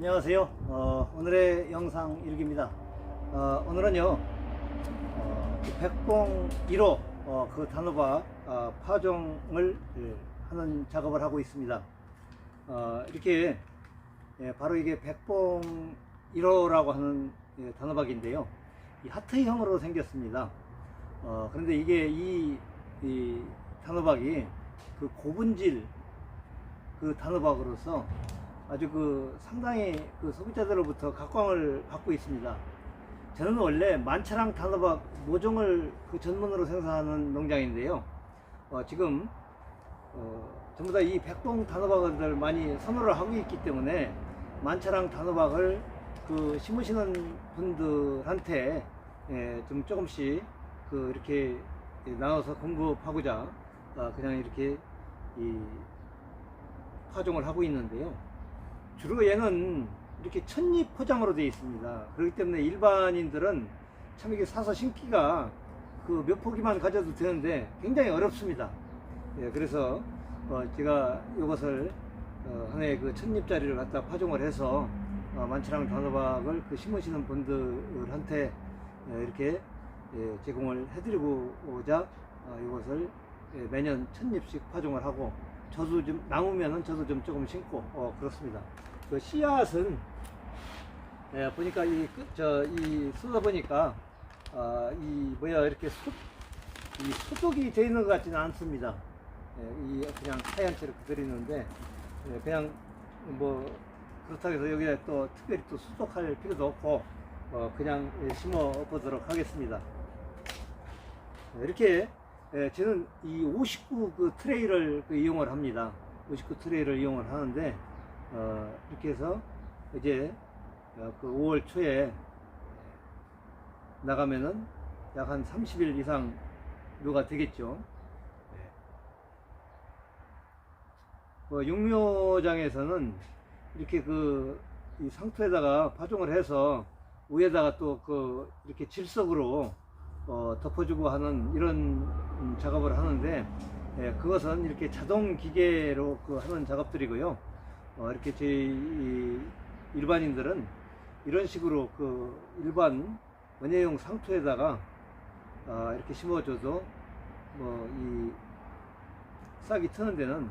안녕하세요. 어, 오늘의 영상 일기입니다. 어, 오늘은요, 어, 그 백봉 1호 어, 그 단호박 어, 파종을 예, 하는 작업을 하고 있습니다. 어, 이렇게 예, 바로 이게 백봉 1호라고 하는 예, 단호박인데요. 이 하트형으로 생겼습니다. 어, 그런데 이게 이, 이 단호박이 그 고분질 그 단호박으로서 아주 그 상당히 그 소비자들로부터 각광을 받고 있습니다. 저는 원래 만차랑 단호박 모종을 그 전문으로 생산하는 농장인데요. 어, 지금 어, 전부 다 이 백봉 단호박을 많이 선호를 하고 있기 때문에 만차랑 단호박을 그 심으시는 분들한테 예, 좀 조금씩 그 이렇게 나눠서 공급하고자 어, 그냥 이렇게 이 파종을 하고 있는데요. 주로 얘는 이렇게 첫잎 포장으로 되어 있습니다. 그렇기 때문에 일반인들은 참 이게 사서 심기가 그 몇 포기만 가져도 되는데 굉장히 어렵습니다. 예, 그래서 어, 제가 이것을 어, 하나의 그 첫잎자리를 갖다 파종을 해서 어, 만치랑 단호박을 그 심으시는 분들한테 예, 이렇게 예, 제공을 해드리고자 어, 이것을 예, 매년 첫잎씩 파종을 하고 저도 좀 남으면은 저도 좀 조금 심고 어, 그렇습니다. 그 씨앗은 예, 보니까 이끝저이 쓰다 보니까 아, 이 뭐야 이렇게 소, 이 소독이 되어 있는 것 같지는 않습니다. 예, 이 그냥 하얀 채로 그대로 있는데 예, 그냥 뭐 그렇다고 해서 여기에 또 특별히 또 소독할 필요도 없고 어, 그냥 예, 심어 보도록 하겠습니다. 예, 이렇게 예, 저는 이 59 그 트레이를 그 이용을 합니다. 59 트레이를 이용을 하는데 어, 이렇게 해서 이제 어, 그 5월 초에 나가면은 약 한 30일 이상 묘가 되겠죠. 뭐 육묘장에서는 이렇게 그이 상토에다가 파종을 해서 위에다가 또 그 이렇게 질석으로 어, 덮어주고 하는 이런 음, 작업을 하는데 예, 그것은 이렇게 자동 기계로 그 하는 작업들이고요. 어, 이렇게 저희 이 일반인들은 이런 식으로 그 일반 원예용 상토에다가 아, 이렇게 심어줘도 뭐이 싹이 트는 데는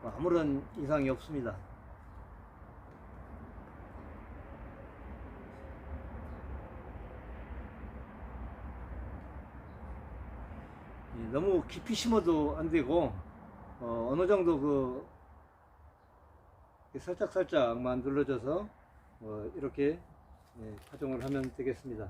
뭐 아무런 이상이 없습니다. 이 너무 깊이 심어도 안 되고 어, 어느 정도 그 살짝 살짝만 눌러줘서 어, 이렇게 예, 파종을 하면 되겠습니다.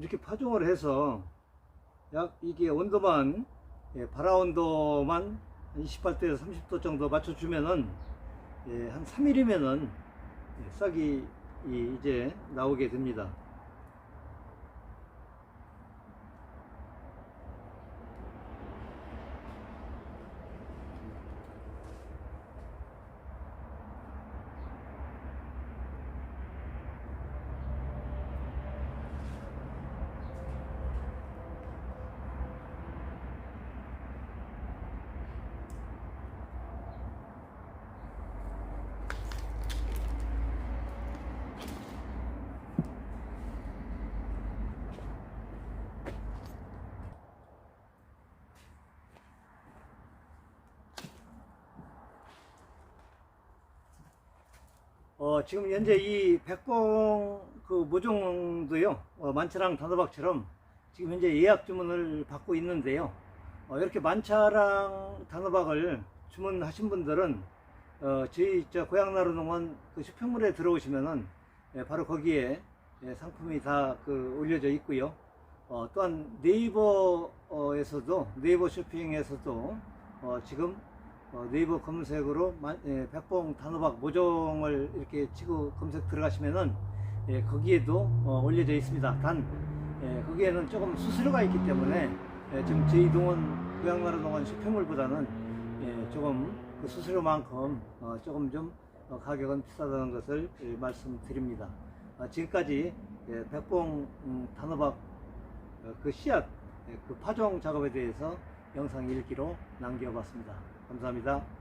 이렇게 파종을 해서 약 이게 온도만 예, 발화 온도만 28도에서 30도 정도 맞춰주면은 예, 한 3일이면은 예, 싹이 이- 이제 나오게 됩니다. 어, 지금 현재 이 백봉 그 모종도요, 어, 만차랑 단호박처럼 지금 현재 예약 주문을 받고 있는데요. 어, 이렇게 만차랑 단호박을 주문하신 분들은 어, 저희 저 고향나루 농원 그 쇼핑몰에 들어오시면은 예, 바로 거기에 예, 상품이 다 그 올려져 있고요. 어, 또한 네이버에서도 네이버 쇼핑에서도 어, 지금 어, 네이버 검색으로 마- 예, 백봉 단호박 모종을 이렇게 치고 검색 들어가시면은 예, 거기에도 어, 올려져 있습니다. 단 예, 거기에는 조금 수수료가 있기 때문에 예, 지금 저희 동원 고향나라 동원 쇼핑몰보다는 예, 조금 그 수수료만큼 어, 조금 좀 어, 가격은 비싸다는 것을 예, 말씀드립니다. 아, 지금까지 예, 백봉 음, 단호박 어, 그 씨앗 예, 그 파종 작업에 대해서 영상 일기로 남겨봤습니다. 감사합니다.